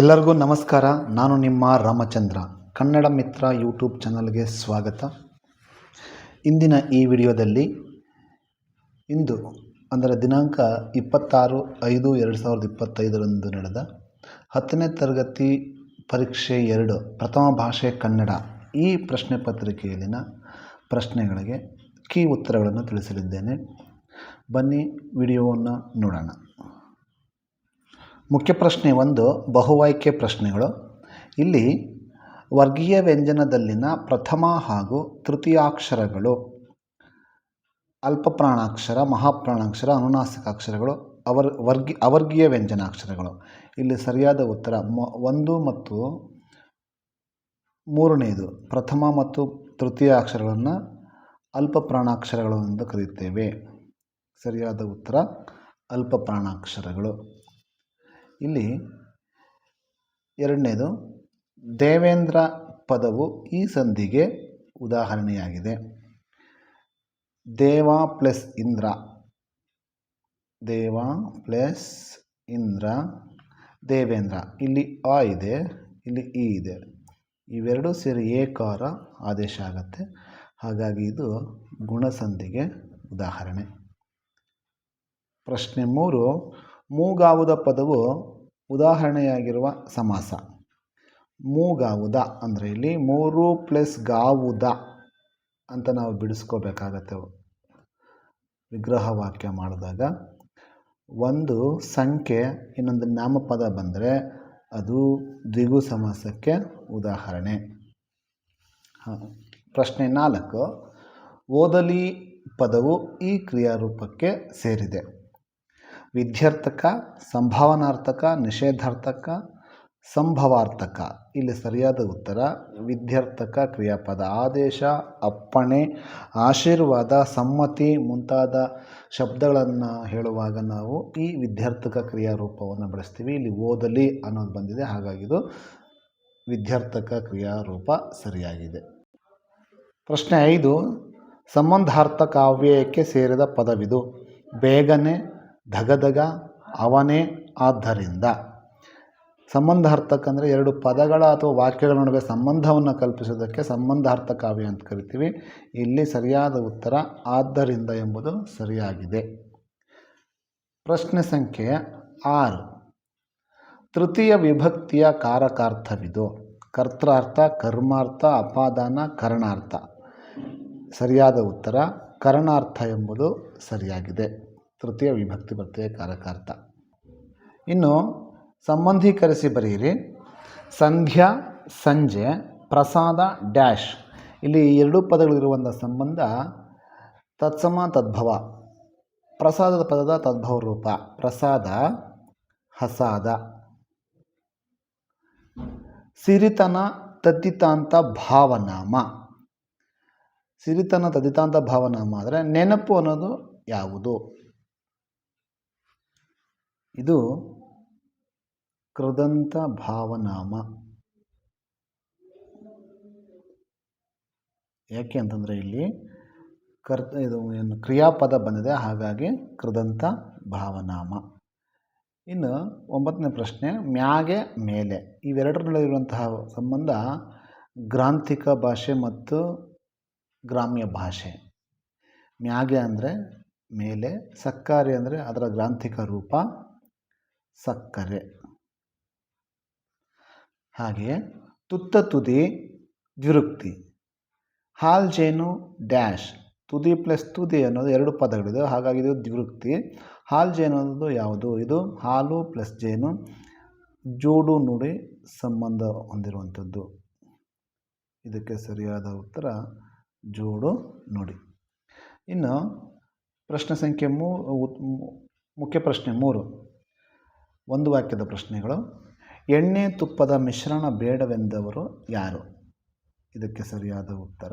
ಎಲ್ಲರಿಗೂ ನಮಸ್ಕಾರ. ನಾನು ನಿಮ್ಮ ರಾಮಚಂದ್ರ. ಕನ್ನಡ ಮಿತ್ರ ಯೂಟ್ಯೂಬ್ ಚಾನಲ್ಗೆ ಸ್ವಾಗತ. ಇಂದಿನ ಈ ವಿಡಿಯೋದಲ್ಲಿ ಇಂದು ಅಂದರೆ ದಿನಾಂಕ ಇಪ್ಪತ್ತಾರು ಐದು ಎರಡು ಸಾವಿರದ ಇಪ್ಪತ್ತೈದರಂದು ನಡೆದ ಹತ್ತನೇ ತರಗತಿ ಪರೀಕ್ಷೆ ಎರಡು, ಪ್ರಥಮ ಭಾಷೆ ಕನ್ನಡ. ಈ ಪ್ರಶ್ನೆ ಪತ್ರಿಕೆಯಲ್ಲಿನ ಪ್ರಶ್ನೆಗಳಿಗೆ ಕೀ ಉತ್ತರಗಳನ್ನು ತಿಳಿಸಲಿದ್ದೇನೆ. ಬನ್ನಿ ವಿಡಿಯೋವನ್ನು ನೋಡೋಣ. ಮುಖ್ಯ ಪ್ರಶ್ನೆ ಒಂದು, ಬಹುವಾಯ್ಕೆ ಪ್ರಶ್ನೆಗಳು. ಇಲ್ಲಿ ವರ್ಗೀಯ ವ್ಯಂಜನದಲ್ಲಿನ ಪ್ರಥಮ ಹಾಗೂ ತೃತೀಯಾಕ್ಷರಗಳು, ಅಲ್ಪಪ್ರಾಣಾಕ್ಷರ, ಮಹಾಪ್ರಾಣಾಕ್ಷರ, ಅನುನಾಸಿಕಾಕ್ಷರಗಳು, ಅವರ್, ವರ್ಗಿ, ಅವರ್ಗೀಯ ವ್ಯಂಜನಾಕ್ಷರಗಳು. ಇಲ್ಲಿ ಸರಿಯಾದ ಉತ್ತರ ಮೊ, ಒಂದು ಮತ್ತು ಮೂರನೆಯದು ಪ್ರಥಮ ಮತ್ತು ತೃತೀಯ ಅಕ್ಷರಗಳನ್ನು ಅಲ್ಪಪ್ರಾಣಾಕ್ಷರಗಳು ಎಂದು ಕರೆಯುತ್ತೇವೆ. ಸರಿಯಾದ ಉತ್ತರ, ಅಲ್ಪಪ್ರಾಣಾಕ್ಷರಗಳು. ಇಲ್ಲಿ ಎರಡನೇದು, ದೇವೇಂದ್ರ ಪದವು ಈ ಸಂಧಿಗೆ ಉದಾಹರಣೆಯಾಗಿದೆ. ದೇವ ಪ್ಲಸ್ ಇಂದ್ರ. ದೇವ ಪ್ಲಸ್ ಇಂದ್ರ. ದೇವೇಂದ್ರ. ಇಲ್ಲಿ ಆ ಇದೆ, ಇಲ್ಲಿ ಇ ಇದೆ. ಇವೆರಡೂ ಸೇರಿ ಏಕಾರ ಆದೇಶ ಆಗತ್ತೆ. ಹಾಗಾಗಿ ಇದು ಗುಣಸಂಧಿಗೆ ಉದಾಹರಣೆ. ಪ್ರಶ್ನೆ ಮೂರು, ಮೂಗಾವುದ ಪದವು ಉದಾಹರಣೆಯಾಗಿರುವ ಸಮಾಸ. ಮೂಗಾವುದ ಅಂದರೆ ಇಲ್ಲಿ ಮೂರು ಪ್ಲಸ್ ಗಾವುದ ಅಂತ ನಾವು ಬಿಡಿಸ್ಕೋಬೇಕಾಗತ್ತೆ. ವಿಗ್ರಹ ವಾಕ್ಯ ಮಾಡಿದಾಗ ಒಂದು ಸಂಖ್ಯೆ, ಇನ್ನೊಂದು ನಾಮಪದ ಬಂದರೆ ಅದು ದ್ವಿಗು ಸಮಾಸಕ್ಕೆ ಉದಾಹರಣೆ. ಪ್ರಶ್ನೆ ನಾಲ್ಕು. ಓದಲಿ ಪದವು ಈ ಕ್ರಿಯಾರೂಪಕ್ಕೆ ಸೇರಿದೆ. ವಿಧ್ಯರ್ಥಕ ಸಂಭಾವನಾರ್ಥಕ, ನಿಷೇಧಾರ್ಥಕ, ಸಂಭವಾರ್ಥಕ. ಇಲ್ಲಿ ಸರಿಯಾದ ಉತ್ತರ ವಿಧ್ಯರ್ಥಕ ಕ್ರಿಯಾಪದ ಆದೇಶ, ಅಪ್ಪಣೆ, ಆಶೀರ್ವಾದ, ಸಮ್ಮತಿ ಮುಂತಾದ ಶಬ್ದಗಳನ್ನು ಹೇಳುವಾಗ ನಾವು ಈ ವಿಧ್ಯರ್ಥಕ ಕ್ರಿಯಾರೂಪವನ್ನು ಬಳಸ್ತೀವಿ. ಇಲ್ಲಿ ಓದಲಿ ಅನ್ನೋದು ಬಂದಿದೆ, ಹಾಗಾಗಿ ಇದು ವಿಧ್ಯರ್ಥಕ ಕ್ರಿಯಾರೂಪ ಸರಿಯಾಗಿದೆ. ಪ್ರಶ್ನೆ ಐದು, ಸಂಬಂಧಾರ್ಥ ಕಾವ್ಯಕ್ಕೆ ಸೇರಿದ ಪದವಿದು ಬೇಗನೆ ಧಗಧಗ ಅವನೇ ಆದ್ದರಿಂದ. ಸಂಬಂಧಾರ್ಥಕ ಅಂದರೆ ಎರಡು ಪದಗಳ ಅಥವಾ ವಾಕ್ಯಗಳ ನಡುವೆ ಸಂಬಂಧವನ್ನು ಕಲ್ಪಿಸೋದಕ್ಕೆ ಸಂಬಂಧಾರ್ಥ ಕಾವ್ಯ ಅಂತ ಕರಿತೀವಿ. ಇಲ್ಲಿ ಸರಿಯಾದ ಉತ್ತರ ಆದ್ದರಿಂದ ಎಂಬುದು ಸರಿಯಾಗಿದೆ. ಪ್ರಶ್ನೆ ಸಂಖ್ಯೆ ಆರು. ತೃತೀಯ ವಿಭಕ್ತಿಯ ಕಾರಕಾರ್ಥವಿದು. ಕರ್ತಾರ್ಥ, ಕರ್ಮಾರ್ಥ, ಅಪಾದಾನ, ಕರಣಾರ್ಥ. ಸರಿಯಾದ ಉತ್ತರ ಕರಣಾರ್ಥ ಎಂಬುದು ಸರಿಯಾಗಿದೆ. ತೃತೀಯ ವಿಭಕ್ತಿ ಬರ್ತದೆ ಕಾರಕಾರ್ಥ. ಇನ್ನು ಸಂಬಂಧೀಕರಿಸಿ ಬರೆಯಿರಿ. ಸಂಧ್ಯಾ, ಸಂಜೆ, ಪ್ರಸಾದ, ಡ್ಯಾಶ್. ಇಲ್ಲಿ ಎರಡು ಪದಗಳಿರುವಂಥ ಸಂಬಂಧ ತತ್ಸಮ ತದ್ಭವ. ಪ್ರಸಾದದ ಪದದ ತದ್ಭವ ರೂಪ. ಪ್ರಸಾದ, ಹಸಾದ. ಸಿರಿತನ ತದ್ದಿತಾಂತ ಭಾವನಾಮ. ಸಿರಿತನ ತದ್ದಿತಾಂತ ಭಾವನಾಮ ಅಂದರೆ ನೆನಪು ಅನ್ನೋದು ಯಾವುದು? ಇದು ಕೃದಂತ ಭಾವನಾಮ. ಯಾಕೆ ಅಂತಂದರೆ ಇಲ್ಲಿ ಕರ್ ಇದು ಏನು ಕ್ರಿಯಾಪದ ಬಂದಿದೆ, ಹಾಗಾಗಿ ಕೃದಂತ ಭಾವನಾಮ. ಇನ್ನು ಒಂಬತ್ತನೇ ಪ್ರಶ್ನೆ, ಮ್ಯಾಗೆ ಮೇಲೆ. ಇವೆರಡರ ನಡುವೆ ಇರುವಂತಹ ಸಂಬಂಧ ಗ್ರಾಂಥಿಕ ಭಾಷೆ ಮತ್ತು ಗ್ರಾಮ್ಯ ಭಾಷೆ. ಮ್ಯಾಗೆ ಅಂದರೆ ಮೇಲೆ, ಸಕ್ಕಾರಿ ಅಂದರೆ ಅದರ ಗ್ರಾಂಥಿಕ ರೂಪ. ಸಕ್ಕರೆ. ಹಾಗೆ ತುತ್ತ ತುದಿ ದ್ವಿರುಕ್ತಿ. ಹಾಲ್ ಜೇನು ಡ್ಯಾಶ್, ತುದಿ ಪ್ಲಸ್ ತುದಿ ಅನ್ನೋದು ಎರಡು ಪದಗಳಿದೆ, ಹಾಗಾಗಿ ಇದು ದ್ವಿರುಕ್ತಿ. ಹಾಲ್ ಜೇನು ಅನ್ನೋದು ಯಾವುದು? ಇದು ಹಾಲು ಪ್ಲಸ್ ಜೇನು ಜೋಡು ನುಡಿ ಸಂಬಂಧ ಹೊಂದಿರುವಂಥದ್ದು. ಇದಕ್ಕೆ ಸರಿಯಾದ ಉತ್ತರ, ಜೋಡು ನುಡಿ. ಇನ್ನು ಪ್ರಶ್ನೆ ಸಂಖ್ಯೆ ಮೂ ಮುಖ್ಯ ಪ್ರಶ್ನೆ ಮೂರು. ಒಂದು ವಾಕ್ಯದ ಪ್ರಶ್ನೆಗಳು. ಎಣ್ಣೆ ತುಪ್ಪದ ಮಿಶ್ರಣ ಬೇಡವೆಂದವರು ಯಾರು? ಇದಕ್ಕೆ ಸರಿಯಾದ ಉತ್ತರ,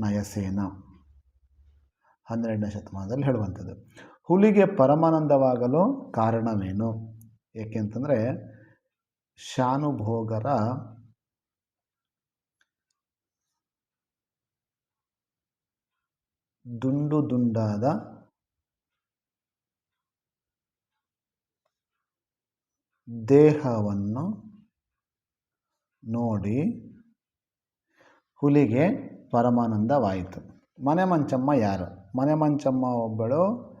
ನಯಸೇನ. ಹನ್ನೆರಡನೇ ಶತಮಾನದಲ್ಲಿ ಹೇಳುವಂಥದ್ದು. ಹುಲಿಗೆ ಪರಮಾನಂದವಾಗಲು ಕಾರಣವೇನು? ಏಕೆಂತಂದರೆ ಶಾನುಭೋಗರ ದುಂಡು ದುಂಡಾದ ದೇಹವನ್ನು ನೋಡಿ ಹುಲಿಗೆ ಪರಮಾನಂದವಾಯಿತು. ಮನೆ ಮಂಚಮ್ಮ ಯಾರು? ಮನೆ ಮಂಚಮ್ಮ ಒಬ್ಬಳು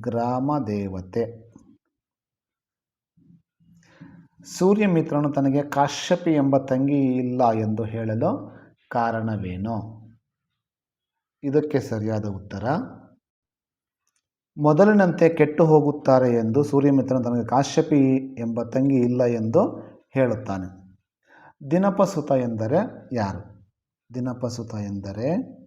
ಗ್ರಾಮ ದೇವತೆ. ಸೂರ್ಯಮಿತ್ರನು ತನಗೆ ಕಾಶ್ಯಪಿ ಎಂಬ ತಂಗಿ ಇಲ್ಲ ಎಂದು ಹೇಳಲು ಕಾರಣವೇನು? ಇದಕ್ಕೆ ಸರಿಯಾದ ಉತ್ತರ ಮೊದಲಿನಂತೆ ಕೆಟ್ಟು ಹೋಗುತ್ತಾರೆ ಎಂದು ಸೂರ್ಯಮಿತ್ರನ ತನಗೆ ಕಾಶ್ಯಪಿ ಎಂಬ ತಂಗಿ ಇಲ್ಲ ಎಂದು ಹೇಳುತ್ತಾನೆ. ದಿನಪಸುತ ಎಂದರೆ ಯಾರು? ದಿನಪಸುತ ಎಂದರೆ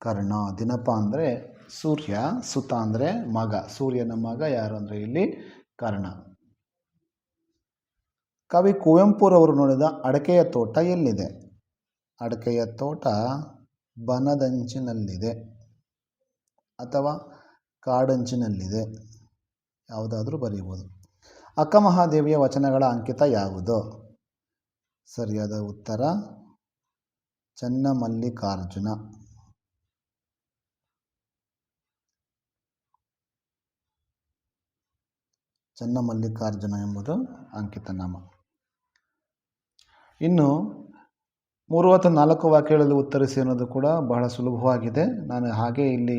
ಕರ್ಣ. ದಿನಪ ಅಂದರೆ ಸೂರ್ಯ, ಸುತ ಅಂದರೆ ಮಗ. ಸೂರ್ಯನ ಮಗ ಯಾರು ಅಂದರೆ ಇಲ್ಲಿ ಕರ್ಣ. ಕವಿ ಕುವೆಂಪುರವರು ನೋಡಿದ ಅಡಕೆಯ ತೋಟ ಎಲ್ಲಿದೆ? ಅಡಕೆಯ ತೋಟ ಬನದಂಚಿನಲ್ಲಿದೆ. ಅಥವಾ ಕಾಡಂಚಿನಲ್ಲಿದೆ. ಯಾವುದಾದ್ರೂ ಬರೆಯಬಹುದು. ಅಕ್ಕಮಹಾದೇವಿಯ ವಚನಗಳ ಅಂಕಿತ ಯಾವುದು? ಸರಿಯಾದ ಉತ್ತರ, ಚನ್ನಮಲ್ಲಿಕಾರ್ಜುನ. ಚನ್ನಮಲ್ಲಿಕಾರ್ಜುನ ಎಂಬುದು ಅಂಕಿತ ನಾಮ ಇನ್ನು ಮೂವತ್ತು ನಾಲ್ಕು ವಾಕ್ಯಗಳಲ್ಲಿ ಉತ್ತರಿಸಿ ಅನ್ನೋದು ಕೂಡ ಬಹಳ ಸುಲಭವಾಗಿದೆ. ನಾನು ಹಾಗೆ ಇಲ್ಲಿ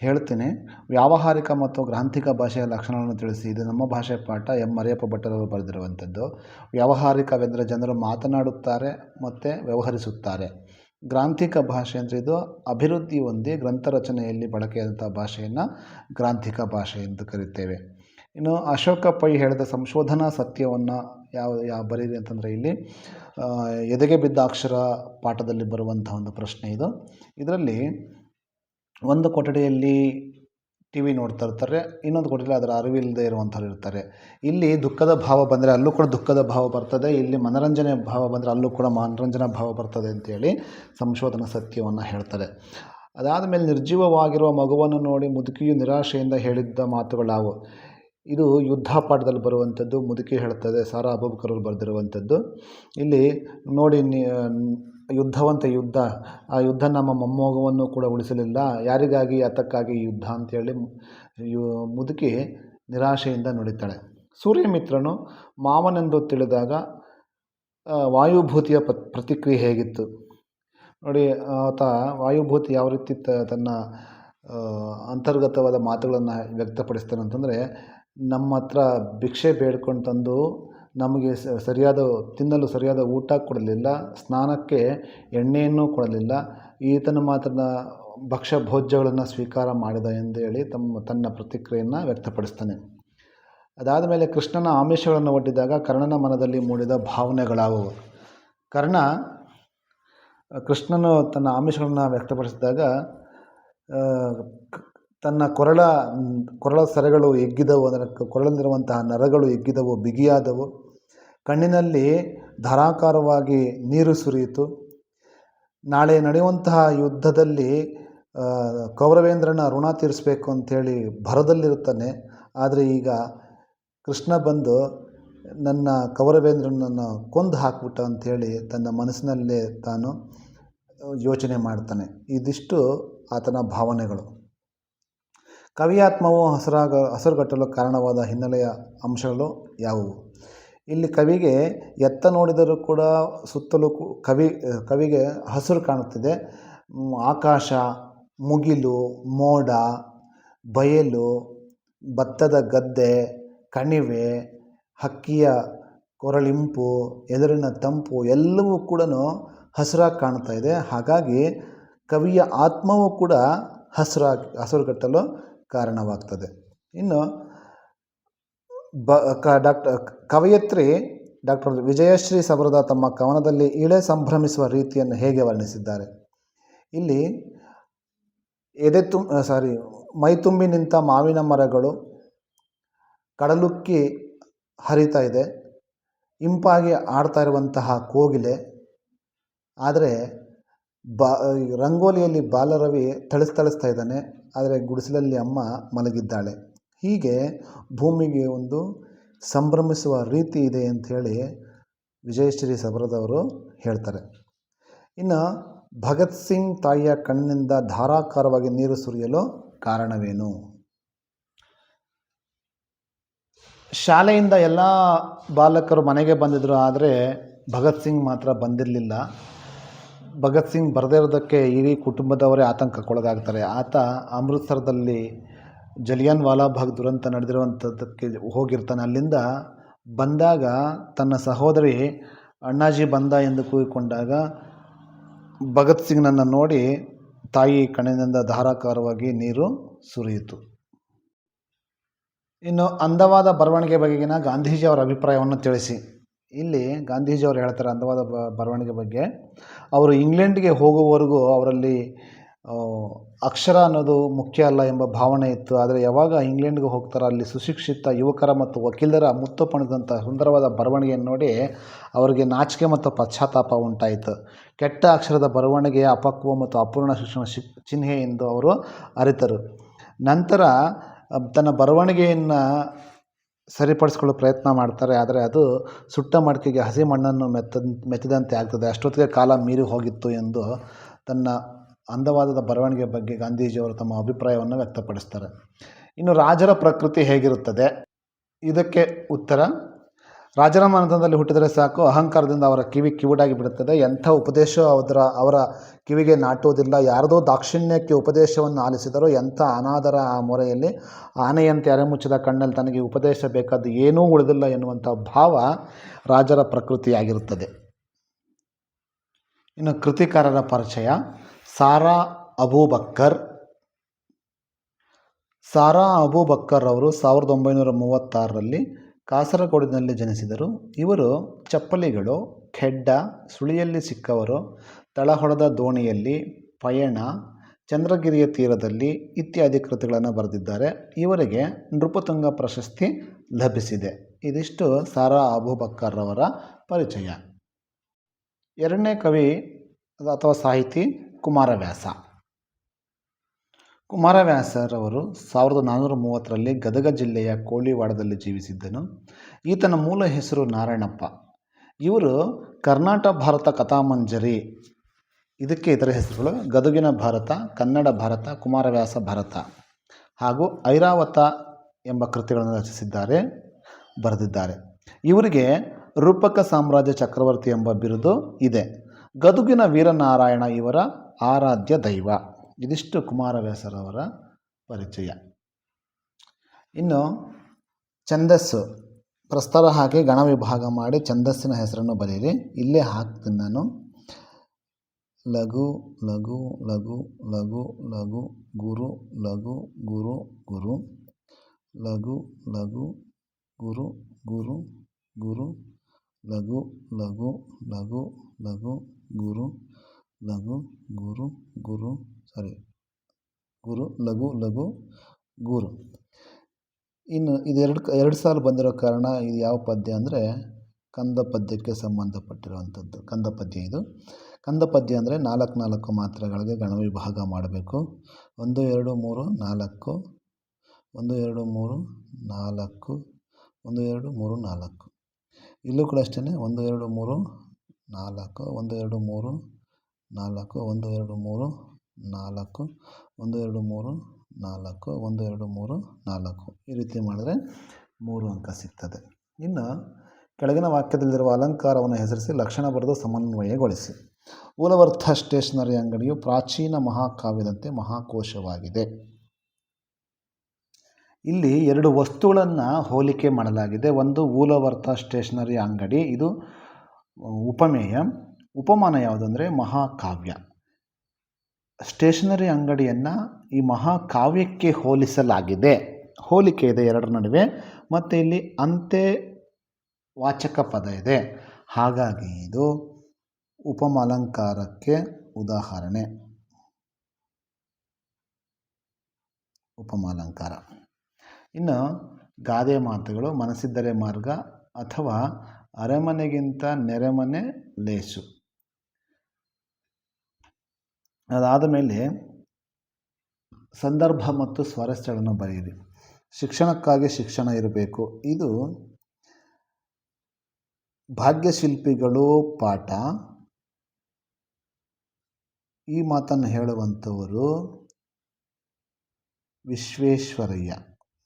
ಹೇಳ್ತೇನೆ. ವ್ಯಾವಹಾರಿಕ ಮತ್ತು ಗ್ರಾಂಥಿಕ ಭಾಷೆಯ ಲಕ್ಷಣಗಳನ್ನು ತಿಳಿಸಿ. ಇದು ನಮ್ಮ ಭಾಷೆ ಪಾಠ ಎಂ. ಮರಿಯಪ್ಪ ಭಟ್ಟರವರು ಬರೆದಿರುವಂಥದ್ದು. ವ್ಯಾವಹಾರಿಕವೆಂದರೆ ಜನರು ಮಾತನಾಡುತ್ತಾರೆ ಮತ್ತು ವ್ಯವಹರಿಸುತ್ತಾರೆ. ಗ್ರಾಂಥಿಕ ಭಾಷೆ ಅಂದರೆ ಇದು ಅಭಿವೃದ್ಧಿ ಹೊಂದಿ ಗ್ರಂಥ ರಚನೆಯಲ್ಲಿ ಬಳಕೆಯಾದಂಥ ಭಾಷೆಯನ್ನು ಗ್ರಾಂಥಿಕ ಭಾಷೆ ಎಂದು ಕರಿತೇವೆ. ಇನ್ನು ಅಶೋಕ ಪೈ ಹೇಳಿದ ಸಂಶೋಧನಾ ಸತ್ಯವನ್ನು ಯಾವ ಯಾವ ಬರೀರಿ ಅಂತಂದರೆ ಇಲ್ಲಿ ಎದೆಗೆ ಬಿದ್ದ ಅಕ್ಷರ ಪಾಠದಲ್ಲಿ ಬರುವಂಥ ಒಂದು ಪ್ರಶ್ನೆ ಇದು. ಇದರಲ್ಲಿ ಒಂದು ಕೊಠಡಿಯಲ್ಲಿ ಟಿ ವಿ ನೋಡ್ತಾ ಇರ್ತಾರೆ, ಇನ್ನೊಂದು ಕೊಠಡಿಯಲ್ಲಿ ಅದರ ಅರಿವಿಲ್ಲದೆ ಇರುವಂಥವ್ರು ಇರ್ತಾರೆ. ಇಲ್ಲಿ ದುಃಖದ ಭಾವ ಬಂದರೆ ಅಲ್ಲೂ ಕೂಡ ದುಃಖದ ಭಾವ ಬರ್ತದೆ, ಇಲ್ಲಿ ಮನರಂಜನೆ ಭಾವ ಬಂದರೆ ಅಲ್ಲೂ ಕೂಡ ಮನರಂಜನಾ ಭಾವ ಬರ್ತದೆ ಅಂತೇಳಿ ಸಂಶೋಧನಾ ಸತ್ಯವನ್ನು ಹೇಳ್ತಾರೆ. ಅದಾದ ಮೇಲೆ ನಿರ್ಜೀವವಾಗಿರುವ ಮಗುವನ್ನು ನೋಡಿ ಮುದುಕಿಯು ನಿರಾಶೆಯಿಂದ ಹೇಳಿದ್ದ ಮಾತುಗಳಾವು ಇದು ಯುದ್ಧ ಪಾಠದಲ್ಲಿ ಬರುವಂಥದ್ದು, ಮುದುಕಿ ಹೇಳ್ತದೆ, ಸಾರಾ ಅಬೂಬಕರ್ ಅವರು ಬರೆದಿರುವಂಥದ್ದು. ಇಲ್ಲಿ ನೋಡಿ ಯುದ್ಧವಂತ ಯುದ್ಧ. ಆ ಯುದ್ಧ ನಮ್ಮ ಮೊಮ್ಮಗವನ್ನು ಕೂಡ ಉಳಿಸಲಿಲ್ಲ. ಯಾರಿಗಾಗಿ ಯಾತಕ್ಕಾಗಿ ಯುದ್ಧ ಅಂತೇಳಿ ಮುದುಕಿ ನಿರಾಶೆಯಿಂದ ನುಡಿತಾಳೆ. ಸೂರ್ಯಮಿತ್ರನು ಮಾವನೆಂದು ತಿಳಿದಾಗ ವಾಯುಭೂತಿಯ ಪ್ರತಿಕ್ರಿಯೆ ಹೇಗಿತ್ತು? ನೋಡಿ, ಆತ ವಾಯುಭೂತಿ ಯಾವ ರೀತಿ ತನ್ನ ಅಂತರ್ಗತವಾದ ಮಾತುಗಳನ್ನು ವ್ಯಕ್ತಪಡಿಸ್ತಾನೆ ಅಂತಂದರೆ ನಮ್ಮ ಹತ್ರ ಭಿಕ್ಷೆ ಬೇಡ್ಕೊಂಡು ತಂದು ನಮಗೆ ಸರಿಯಾದ, ತಿನ್ನಲು ಸರಿಯಾದ ಊಟ ಕೊಡಲಿಲ್ಲ, ಸ್ನಾನಕ್ಕೆ ಎಣ್ಣೆಯನ್ನು ಕೊಡಲಿಲ್ಲ. ಈತನು ಮಾತ್ರ ಭಕ್ಷ್ಯ ಭೋಜ್ಯಗಳನ್ನು ಸ್ವೀಕಾರ ಮಾಡಿದ ಎಂದು ಹೇಳಿ ತಮ್ಮ, ತನ್ನ ಪ್ರತಿಕ್ರಿಯೆಯನ್ನು ವ್ಯಕ್ತಪಡಿಸ್ತಾನೆ. ಅದಾದ ಮೇಲೆ ಕೃಷ್ಣನ ಆಮಿಷಗಳನ್ನು ಒಡ್ಡಿದಾಗ ಕರ್ಣನ ಮನದಲ್ಲಿ ಮೂಡಿದ ಭಾವನೆಗಳಾವುವು. ಕರ್ಣ, ಕೃಷ್ಣನು ತನ್ನ ಆಮಿಷಗಳನ್ನು ವ್ಯಕ್ತಪಡಿಸಿದಾಗ ತನ್ನ ಕೊರಳ ಕೊರಳ ಸರಗಳು ಎಗ್ಗಿದವು, ಅದರ ಕೊರಳಲ್ಲಿರುವಂತಹ ನರಗಳು ಎಗ್ಗಿದವು, ಬಿಗಿಯಾದವು. ಕಣ್ಣಿನಲ್ಲಿ ಧಾರಾಕಾರವಾಗಿ ನೀರು ಸುರಿಯಿತು. ನಾಳೆ ನಡೆಯುವಂತಹ ಯುದ್ಧದಲ್ಲಿ ಕೌರವೇಂದ್ರನ ಋಣ ತೀರಿಸಬೇಕು ಅಂಥೇಳಿ ಭರದಲ್ಲಿರುತ್ತಾನೆ. ಆದರೆ ಈಗ ಕೃಷ್ಣ ಬಂದು ನನ್ನ ಕೌರವೇಂದ್ರನನ್ನು ಕೊಂದು ಹಾಕ್ಬಿಟ್ಟ ಅಂಥೇಳಿ ತನ್ನ ಮನಸ್ಸಿನಲ್ಲೇ ತಾನು ಯೋಚನೆ ಮಾಡ್ತಾನೆ. ಇದಿಷ್ಟು ಆತನ ಭಾವನೆಗಳು. ಕವಿಯಾತ್ಮವು ಹಸರಾಗ ಹಸರುಗಟ್ಟಲು ಕಾರಣವಾದ ಹಿನ್ನೆಲೆಯ ಅಂಶಗಳು ಯಾವುವು? ಇಲ್ಲಿ ಕವಿಗೆ ಎತ್ತ ನೋಡಿದರೂ ಕೂಡ ಸುತ್ತಲೂ ಕವಿ, ಕವಿಗೆ ಹಸಿರು ಕಾಣುತ್ತಿದೆ. ಆಕಾಶ, ಮುಗಿಲು, ಮೋಡ, ಬಯಲು, ಭತ್ತದ ಗದ್ದೆ, ಕಣಿವೆ, ಹಕ್ಕಿಯ ಕೊರಳಿಂಪು, ಎದುರಿನ ತಂಪು ಎಲ್ಲವೂ ಕೂಡ ಹಸಿರಾಗಿ ಕಾಣ್ತಾ ಇದೆ. ಹಾಗಾಗಿ ಕವಿಯ ಆತ್ಮವು ಕೂಡ ಹಸಿರಾಗಿ, ಹಸಿರುಗಟ್ಟಲು ಕಾರಣವಾಗ್ತದೆ. ಇನ್ನು, ಬ, ಕ ಡಾಕ್ಟರ್ ಕವಯತ್ರಿ, ಡಾಕ್ಟರ್ ವಿಜಯಶ್ರೀ ಸಬರದ ತಮ್ಮ ಕವನದಲ್ಲಿ ಇಳೆ ಸಂಭ್ರಮಿಸುವ ರೀತಿಯನ್ನು ಹೇಗೆ ವರ್ಣಿಸಿದ್ದಾರೆ? ಇಲ್ಲಿ, ಎದೆ ತುಂ ಸಾರಿ, ಮೈ ತುಂಬಿ ನಿಂತ ಮಾವಿನ ಮರಗಳು, ಕಡಲುಕ್ಕಿ ಹರಿತಾ ಇದೆ, ಇಂಪಾಗಿ ಆಡ್ತಾ ಇರುವಂತಹ ಕೋಗಿಲೆ, ಆದರೆ ಬಾ ರಂಗೋಲಿಯಲ್ಲಿ ಬಾಲರವಿ ಥಳಿಸ್ತಳಿಸ್ತಾ ಇದ್ದಾನೆ, ಆದರೆ ಗುಡಿಸಲಲ್ಲಿ ಅಮ್ಮ ಮಲಗಿದ್ದಾಳೆ. ಹೀಗೆ ಭೂಮಿಗೆ ಒಂದು ಸಂಭ್ರಮಿಸುವ ರೀತಿ ಇದೆ ಅಂಥೇಳಿ ವಿಜಯಶ್ರೀ ಸಬರದವರು ಹೇಳ್ತಾರೆ. ಇನ್ನು ಭಗತ್ ಸಿಂಗ್ ತಾಯಿಯ ಕಣ್ಣಿನಿಂದ ಧಾರಾಕಾರವಾಗಿ ನೀರು ಸುರಿಯಲು ಕಾರಣವೇನು? ಶಾಲೆಯಿಂದ ಎಲ್ಲ ಬಾಲಕರು ಮನೆಗೆ ಬಂದಿದ್ದರು ಆದರೆ ಭಗತ್ ಸಿಂಗ್ ಮಾತ್ರ ಬಂದಿರಲಿಲ್ಲ. ಭಗತ್ ಸಿಂಗ್ ಬರದೇ ಇರೋದಕ್ಕೆ ಇಡೀ ಕುಟುಂಬದವರೇ ಆತಂಕಕ್ಕೊಳಗಾಗ್ತಾರೆ ಆತ ಅಮೃತಸರದಲ್ಲಿ ಜಲಿಯನ್ ವಾಲಾಬಾಗ್ ದುರಂತ ನಡೆದಿರುವಂಥದ್ದಕ್ಕೆ ಹೋಗಿರ್ತಾನೆ. ಅಲ್ಲಿಂದ ಬಂದಾಗ ತನ್ನ ಸಹೋದರಿ ಅಣ್ಣಾಜಿ ಬಂದ ಎಂದು ಕೂಗಿಕೊಂಡಾಗ ಭಗತ್ ಸಿಂಗ್ನನ್ನು ನೋಡಿ ತಾಯಿ ಕಣ್ಣಿನಿಂದ ಧಾರಾಕಾರವಾಗಿ ನೀರು ಸುರಿಯಿತು. ಇನ್ನು ಅಂದವಾದ ಬರವಣಿಗೆ ಬಗೆಗಿನ ಗಾಂಧೀಜಿ ಅವರ ಅಭಿಪ್ರಾಯವನ್ನು ತಿಳಿಸಿ. ಇಲ್ಲಿ ಗಾಂಧೀಜಿಯವರು ಹೇಳ್ತಾರೆ ಅಂದವಾದ ಬರವಣಿಗೆ ಬಗ್ಗೆ. ಅವರು ಇಂಗ್ಲೆಂಡ್ಗೆ ಹೋಗುವವರೆಗೂ ಅವರಲ್ಲಿ ಅಕ್ಷರ ಅನ್ನೋದು ಮುಖ್ಯ ಅಲ್ಲ ಎಂಬ ಭಾವನೆ ಇತ್ತು. ಆದರೆ ಯಾವಾಗ ಇಂಗ್ಲೆಂಡ್ಗೆ ಹೋಗ್ತಾರೋ ಅಲ್ಲಿ ಸುಶಿಕ್ಷಿತ ಯುವಕರ ಮತ್ತು ವಕೀಲರ ಮುತ್ತು ಪಣಿದಂಥ ಸುಂದರವಾದ ಬರವಣಿಗೆಯನ್ನು ನೋಡಿ ಅವರಿಗೆ ನಾಚಿಕೆ ಮತ್ತು ಪಶ್ಚಾತ್ತಾಪ ಉಂಟಾಯಿತು. ಕೆಟ್ಟ ಅಕ್ಷರದ ಬರವಣಿಗೆಯ ಅಪಕ್ವ ಮತ್ತು ಅಪೂರ್ಣ ಶಿಕ್ಷಣ ಶಿಕ್ ಚಿಹ್ನೆ ಎಂದು ಅವರು ಅರಿತರು. ನಂತರ ತನ್ನ ಬರವಣಿಗೆಯನ್ನು ಸರಿಪಡಿಸ್ಕೊಳ್ಳೋ ಪ್ರಯತ್ನ ಮಾಡ್ತಾರೆ, ಆದರೆ ಅದು ಸುಟ್ಟ ಮಡಕೆಗೆ ಹಸಿ ಮಣ್ಣನ್ನು ಮೆತ್ತ ಮೆತ್ತಿದಂತೆ ಆಗ್ತದೆ. ಅಷ್ಟೊತ್ತಿಗೆ ಕಾಲ ಮೀರಿ ಹೋಗಿತ್ತು ಎಂದು ತನ್ನ ಅಂದವಾದದ ಬರವಣಿಗೆ ಬಗ್ಗೆ ಗಾಂಧೀಜಿಯವರು ತಮ್ಮ ಅಭಿಪ್ರಾಯವನ್ನು ವ್ಯಕ್ತಪಡಿಸ್ತಾರೆ. ಇನ್ನು ರಾಜರ ಪ್ರಕೃತಿ ಹೇಗಿರುತ್ತದೆ? ಇದಕ್ಕೆ ಉತ್ತರ ರಾಜರ ಮನೆತನದಲ್ಲಿ ಹುಟ್ಟಿದರೆ ಸಾಕು. ಅಹಂಕಾರದಿಂದ ಅವರ ಕಿವಿ ಕಿವುಡಾಗಿ ಬಿಡುತ್ತದೆ. ಎಂಥ ಉಪದೇಶ ಅದರ ಅವರ ಕಿವಿಗೆ ನಾಟುವುದಿಲ್ಲ. ಯಾರದೋ ದಾಕ್ಷಿಣ್ಯಕ್ಕೆ ಉಪದೇಶವನ್ನು ಆಲಿಸಿದರೂ ಎಂಥ ಅನಾದರ ಆ ಮೊರೆಯಲ್ಲಿ. ಆನೆಯಂತೆ ಅರೆಮುಚ್ಚಿದ ಕಣ್ಣಲ್ಲಿ ತನಗೆ ಉಪದೇಶ ಬೇಕಾದ ಏನೂ ಉಳಿದಿಲ್ಲ ಎನ್ನುವಂಥ ಭಾವ ರಾಜರ ಪ್ರಕೃತಿಯಾಗಿರುತ್ತದೆ. ಇನ್ನು ಕೃತಿಕಾರರ ಪರಿಚಯ. ಸಾರಾ ಅಬೂಬಕ್ಕರ್. ಸಾರಾ ಅಬೂಬಕ್ಕರ್ ಅವರು ಸಾವಿರದ ಒಂಬೈನೂರ ಮೂವತ್ತಾರರಲ್ಲಿ ಕಾಸರಗೋಡಿನಲ್ಲಿ ಜನಿಸಿದರು. ಇವರು ಚಪ್ಪಲಿಗಳು, ಖೆಡ್ಡ, ಸುಳಿಯಲ್ಲಿ ಸಿಕ್ಕವರು, ತಳಹೊಡೆದ ದೋಣಿಯಲ್ಲಿ, ಪಯಣ, ಚಂದ್ರಗಿರಿಯ ತೀರದಲ್ಲಿ ಇತ್ಯಾದಿ ಕೃತಿಗಳನ್ನು ಬರೆದಿದ್ದಾರೆ. ಇವರಿಗೆ ನೃಪತುಂಗ ಪ್ರಶಸ್ತಿ ಲಭಿಸಿದೆ. ಇದಿಷ್ಟು ಸಾರಾ ಅಬೂಬಕ್ಕರ್ ಅವರ ಪರಿಚಯ. ಎರಡನೇ ಕವಿ ಅಥವಾ ಸಾಹಿತಿ ಕುಮಾರವ್ಯಾಸ. ಕುಮಾರವ್ಯಾಸರವರು ಸಾವಿರದ ನಾನ್ನೂರ ಮೂವತ್ತರಲ್ಲಿ ಗದಗ ಜಿಲ್ಲೆಯ ಕೋಳಿವಾಡದಲ್ಲಿ ಜೀವಿಸಿದ್ದನು. ಈತನ ಮೂಲ ಹೆಸರು ನಾರಾಯಣಪ್ಪ. ಇವರು ಕರ್ನಾಟಕ ಭಾರತ ಕಥಾಮಂಜರಿ, ಇದಕ್ಕೆ ಇತರ ಹೆಸರುಗಳು ಗದುಗಿನ ಭಾರತ, ಕನ್ನಡ ಭಾರತ, ಕುಮಾರವ್ಯಾಸ ಭಾರತ ಹಾಗೂ ಐರಾವತ ಎಂಬ ಕೃತಿಗಳನ್ನು ರಚಿಸಿದ್ದಾರೆ, ಬರೆದಿದ್ದಾರೆ. ಇವರಿಗೆ ರೂಪಕ ಸಾಮ್ರಾಜ್ಯ ಚಕ್ರವರ್ತಿ ಎಂಬ ಬಿರುದು ಇದೆ. ಗದುಗಿನ ವೀರನಾರಾಯಣ ಇವರ ಆರಾಧ್ಯ ದೈವ. ಇದಿಷ್ಟು ಕುಮಾರವ್ಯಾಸರವರ ಪರಿಚಯ. ಇನ್ನು ಛಂದಸ್ಸು. ಪ್ರಸ್ತಾರ ಹಾಕಿ ಗಣ ವಿಭಾಗ ಮಾಡಿ ಛಂದಸ್ಸಿನ ಹೆಸರನ್ನು ಬರೀರಿ ಇಲ್ಲೇ ಹಾಕ್ತೀನಿ ನಾನು. ಲಘು ಲಘು ಲಘು ಲಘು ಲಘು, ಗುರು ಲಘು, ಗುರು ಗುರು. ಲಘು ಲಘು, ಗುರು ಗುರು ಗುರು. ಲಘು ಲಘು ಲಘು ಲಘು, ಗುರು. ಲಘು, ಗುರು ಗುರು. ಸಾರಿ ಗುರು, ಲಘು ಲಘು, ಗುರು. ಇನ್ನು ಇದೆರಡು ಎರಡು ಸಾಲು ಬಂದಿರೋ ಕಾರಣ ಇದು ಯಾವ ಪದ್ಯ ಅಂದರೆ ಕಂದ ಪದ್ಯಕ್ಕೆ ಸಂಬಂಧಪಟ್ಟಿರುವಂಥದ್ದು. ಕಂದ ಪದ್ಯ ಇದು. ಕಂದ ಪದ್ಯ ಅಂದರೆ ನಾಲ್ಕು ನಾಲ್ಕು ಮಾತ್ರೆಗಳಿಗೆ ಗಣ ವಿಭಾಗ ಮಾಡಬೇಕು. ಒಂದು, ಎರಡು, ಮೂರು, ನಾಲ್ಕು. ಒಂದು, ಎರಡು, ಮೂರು, ನಾಲ್ಕು. ಒಂದು, ಎರಡು, ಮೂರು, ನಾಲ್ಕು. ಇಲ್ಲೂ ಕೂಡ ಅಷ್ಟೇ ಒಂದು, ಎರಡು, ಮೂರು, ನಾಲ್ಕು. ಒಂದು, ಎರಡು, ಮೂರು, ನಾಲ್ಕು. ಒಂದು, ಎರಡು, ಮೂರು ನಾಲ್ಕು, ಒಂದು, ಎರಡು, ಮೂರು, ನಾಲ್ಕು, ಒಂದು, ಎರಡು, ಮೂರು, ನಾಲ್ಕು. ಈ ರೀತಿ ಮಾಡಿದ್ರೆ ಮೂರು ಅಂಕ ಸಿಗ್ತದೆ. ಇನ್ನು ಕೆಳಗಿನ ವಾಕ್ಯದಲ್ಲಿರುವ ಅಲಂಕಾರವನ್ನು ಹೆಸರಿಸಿ ಲಕ್ಷಣ ಬರೆದು ಸಮನ್ವಯಗೊಳಿಸಿ. ಊಲವರ್ಥ ಸ್ಟೇಷನರಿ ಅಂಗಡಿಯು ಪ್ರಾಚೀನ ಮಹಾಕಾವ್ಯದಂತೆ ಮಹಾಕೋಶವಾಗಿದೆ. ಇಲ್ಲಿ ಎರಡು ವಸ್ತುಗಳನ್ನು ಹೋಲಿಕೆ ಮಾಡಲಾಗಿದೆ. ಒಂದು ಊಲವರ್ಥ ಸ್ಟೇಷನರಿ ಅಂಗಡಿ, ಇದು ಉಪಮೇಯ. ಉಪಮಾನ ಯಾವುದಂದರೆ ಮಹಾಕಾವ್ಯ. ಸ್ಟೇಷನರಿ ಅಂಗಡಿಯನ್ನು ಈ ಮಹಾಕಾವ್ಯಕ್ಕೆ ಹೋಲಿಸಲಾಗಿದೆ. ಹೋಲಿಕೆ ಇದೆ ಎರಡರ ನಡುವೆ, ಮತ್ತು ಇಲ್ಲಿ ಅಂತೆ ವಾಚಕ ಪದ ಇದೆ. ಹಾಗಾಗಿ ಇದು ಉಪಮಾಲಂಕಾರಕ್ಕೆ ಉದಾಹರಣೆ. ಉಪಮಾಲಂಕಾರ. ಇನ್ನು ಗಾದೆ ಮಾತುಗಳು ಮನಸ್ಸಿದ್ದರೆ ಮಾರ್ಗ ಅಥವಾ ಅರಮನೆಗಿಂತ ನೆರೆಮನೆ ಲೇಸು. ಅದಾದ ಮೇಲೆ ಸಂದರ್ಭ ಮತ್ತು ಸ್ವಾರಸ್ಯಗಳನ್ನು ಬರೆಯಿರಿ. ಶಿಕ್ಷಣಕ್ಕಾಗಿ ಶಿಕ್ಷಣ ಇರಬೇಕು. ಇದು ಭಾಗ್ಯಶಿಲ್ಪಿಗಳು ಪಾಠ. ಈ ಮಾತನ್ನು ಹೇಳುವಂಥವರು ವಿಶ್ವೇಶ್ವರಯ್ಯ.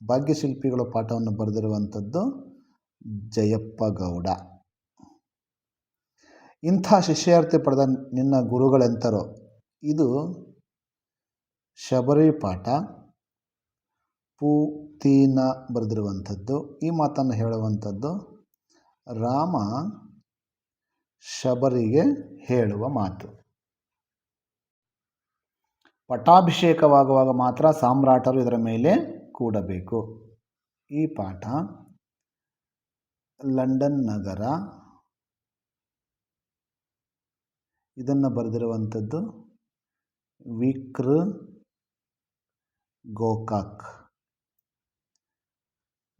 ಭಾಗ್ಯಶಿಲ್ಪಿಗಳು ಪಾಠವನ್ನು ಬರೆದಿರುವಂಥದ್ದು ಜಯಪ್ಪ ಗೌಡ. ಇಂಥ ಶಿಷ್ಯಾರ್ಥಿ ಪಡೆದ ನಿನ್ನ ಗುರುಗಳೆಂತರೋ ಇದು ಶಬರಿ ಪಾಠ. ಪೂತೀನ ಬರೆದಿರುವಂಥದ್ದು. ಈ ಮಾತನ್ನು ಹೇಳುವಂಥದ್ದು ರಾಮ ಶಬರಿಗೆ ಹೇಳುವ ಮಾತು. ಪಟ್ಟಾಭಿಷೇಕವಾಗುವಾಗ ಮಾತ್ರ ಸಾಮ್ರಾಟರು ಇದರ ಮೇಲೆ ಕೂಡಬೇಕು. ಈ ಪಾಠ ಲಂಡನ್ ನಗರ ಇದನ್ನು ಬರೆದಿರುವಂಥದ್ದು. ವಿಕ್ರ್ ಗೋಕಾಕ್.